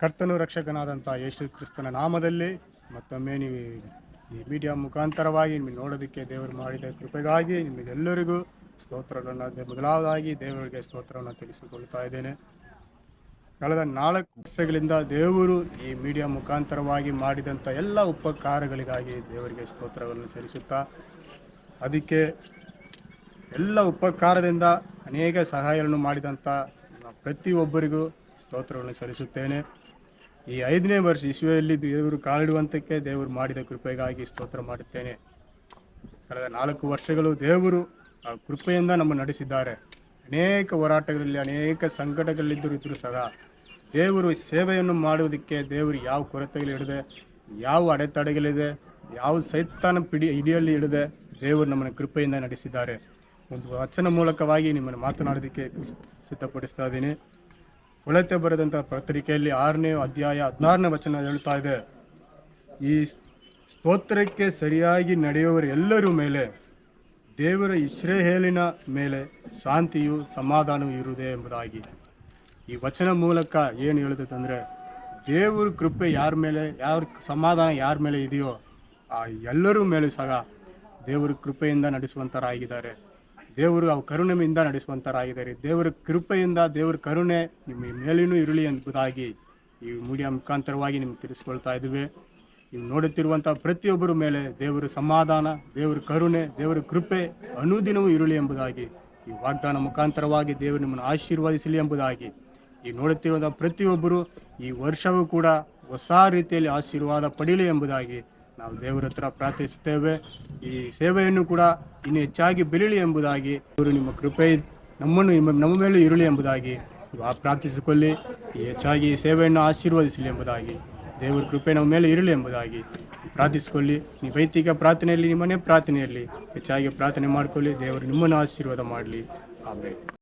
ಕರ್ತನು ರಕ್ಷಕನಾದಂಥ ಯೇಸು ಕ್ರಿಸ್ತನ ನಾಮದಲ್ಲಿ ಮತ್ತೊಮ್ಮೆ ನೀವು ಈ ಮೀಡಿಯಾ ಮುಖಾಂತರವಾಗಿ ನಿಮಗೆ ನೋಡೋದಕ್ಕೆ ದೇವರು ಮಾಡಿದ ಕೃಪೆಗಾಗಿ ನಿಮಗೆಲ್ಲರಿಗೂ ಸ್ತೋತ್ರಗಳನ್ನು ಮೊದಲಾವದಾಗಿ ದೇವರಿಗೆ ಸ್ತೋತ್ರವನ್ನು ತಿಳಿಸಿಕೊಳ್ತಾ ಇದ್ದೇನೆ. ಕಳೆದ ನಾಲ್ಕು ವರ್ಷಗಳಿಂದ ದೇವರು ಈ ಮೀಡಿಯಾ ಮುಖಾಂತರವಾಗಿ ಮಾಡಿದಂಥ ಎಲ್ಲ ಉಪಕಾರಗಳಿಗಾಗಿ ದೇವರಿಗೆ ಸ್ತೋತ್ರವನ್ನು ಸಲ್ಲಿಸುತ್ತಾ ಅದಕ್ಕೆ ಎಲ್ಲ ಉಪಕಾರದಿಂದ ಅನೇಕ ಸಹಾಯಗಳನ್ನು ಮಾಡಿದಂಥ ಪ್ರತಿಯೊಬ್ಬರಿಗೂ ಸ್ತೋತ್ರವನ್ನು ಸಲ್ಲಿಸುತ್ತೇನೆ. ಈ ಐದನೇ ವರ್ಷ ಇಸುವೆಯಲ್ಲಿ ದೇವರು ಕಾಲಿಡುವಂತಕ್ಕೆ ದೇವರು ಮಾಡಿದ ಕೃಪೆಗಾಗಿ ಸ್ತೋತ್ರ ಮಾಡುತ್ತೇನೆ. ಕಳೆದ ನಾಲ್ಕು ವರ್ಷಗಳು ದೇವರು ಆ ಕೃಪೆಯಿಂದ ನಮ್ಮ ನಡೆಸಿದ್ದಾರೆ. ಅನೇಕ ಹೋರಾಟಗಳಲ್ಲಿ, ಅನೇಕ ಸಂಕಟಗಳಲ್ಲಿದ್ದರೂ ಇದ್ದರೂ ಸಹ ದೇವರು ಸೇವೆಯನ್ನು ಮಾಡುವುದಕ್ಕೆ ದೇವರು ಯಾವ ಕೊರತೆಗಳಿಡದೆ ಯಾವ ಅಡೆತಡೆಗಳಿದೆ ಯಾವ ಸೈತಾನ ಪಿಡಿ, ಹಿಡಿಯಲ್ಲಿ ಹಿಡಿದೆ ದೇವರು ನಮ್ಮನ್ನು ಕೃಪೆಯಿಂದ ನಡೆಸಿದ್ದಾರೆ. ಒಂದು ವಚನ ಮೂಲಕವಾಗಿ ನಿಮ್ಮನ್ನು ಮಾತನಾಡೋದಕ್ಕೆ ಸಿದ್ಧಪಡಿಸ್ತಾ ಇದ್ದೀನಿ. ಒಳತೆ ಬರೆದಂಥ ಪತ್ರಿಕೆಯಲ್ಲಿ ಆರನೇ ಅಧ್ಯಾಯ ಹದಿನಾರನೇ ವಚನ ಹೇಳ್ತಾ ಇದೆ. ಈ ಸ್ತೋತ್ರಕ್ಕೆ ಸರಿಯಾಗಿ ನಡೆಯುವವರೆಲ್ಲರೂ ಮೇಲೆ, ದೇವರ ಇಶ್ರೇಹೇಲಿನ ಮೇಲೆ ಶಾಂತಿಯು ಸಮಾಧಾನವೂ ಇರುವುದೇ ಎಂಬುದಾಗಿ. ಈ ವಚನ ಮೂಲಕ ಏನು ಹೇಳುತ್ತಂದರೆ ದೇವರ ಕೃಪೆ ಯಾರ ಮೇಲೆ, ಯಾರ ಸಮಾಧಾನ ಯಾರ ಮೇಲೆ ಇದೆಯೋ ಆ ಎಲ್ಲರೂ ಮೇಲೆ ಸಹ ದೇವರ ಕೃಪೆಯಿಂದ ನಡೆಸುವಂಥರಾಗಿದ್ದಾರೆ ದೇವರು ಅವು ಕರುಣೆಯಿಂದ ನಡೆಸುವಂತರಾಗಿದ್ದಾರೆ. ದೇವರ ಕೃಪೆಯಿಂದ ದೇವರ ಕರುಣೆ ನಿಮ್ಮ ಮೇಲಿನೂ ಇರಲಿ ಎಂಬುದಾಗಿ ಈ ಮೀಡಿಯಾ ಮುಖಾಂತರವಾಗಿ ನಿಮ್ಗೆ ತಿಳಿಸ್ಕೊಳ್ತಾ ಇದ್ದೀವಿ. ನೀವು ನೋಡುತ್ತಿರುವಂಥ ಪ್ರತಿಯೊಬ್ಬರ ಮೇಲೆ ದೇವರ ಸಮಾಧಾನ, ದೇವರ ಕರುಣೆ, ದೇವರ ಕೃಪೆ ಅನುದಿನವೂ ಇರಲಿ ಎಂಬುದಾಗಿ ಈ ವಾಗ್ದಾನ ಮುಖಾಂತರವಾಗಿ ದೇವರು ನಿಮ್ಮನ್ನು ಆಶೀರ್ವದಿಸಲಿ ಎಂಬುದಾಗಿ ಈ ನೋಡುತ್ತಿರುವಂಥ ಪ್ರತಿಯೊಬ್ಬರು ಈ ವರ್ಷವೂ ಕೂಡ ಹೊಸ ರೀತಿಯಲ್ಲಿ ಆಶೀರ್ವಾದ ಪಡೀಲಿ ಎಂಬುದಾಗಿ ನಾವು ದೇವರ ಹತ್ರ ಪ್ರಾರ್ಥಿಸುತ್ತೇವೆ. ಈ ಸೇವೆಯನ್ನು ಕೂಡ ಇನ್ನು ಹೆಚ್ಚಾಗಿ ಬೆಳೀಲಿ ಎಂಬುದಾಗಿ ಇವರು ನಿಮ್ಮ ಕೃಪೆ, ನಮ್ಮನ್ನು ನಮ್ಮ ಮೇಲೂ ಇರಲಿ ಎಂಬುದಾಗಿ ಪ್ರಾರ್ಥಿಸಿಕೊಳ್ಳಿ. ಹೆಚ್ಚಾಗಿ ಈ ಸೇವೆಯನ್ನು ಆಶೀರ್ವದಿಸಲಿ ಎಂಬುದಾಗಿ, ದೇವರ ಕೃಪೆ ನಮ್ಮ ಮೇಲೆ ಇರಲಿ ಎಂಬುದಾಗಿ ಪ್ರಾರ್ಥಿಸಿಕೊಳ್ಳಿ. ನೀವು ವೈದಿಕ ಪ್ರಾರ್ಥನೆಯಲ್ಲಿ ನಿಮ್ಮನೇ ಪ್ರಾರ್ಥನೆಯಲ್ಲಿ ಹೆಚ್ಚಾಗಿ ಪ್ರಾರ್ಥನೆ ಮಾಡಿಕೊಳ್ಳಿ. ದೇವರು ನಿಮ್ಮನ್ನು ಆಶೀರ್ವಾದ ಮಾಡಲಿ. ಆಮೇಲೆ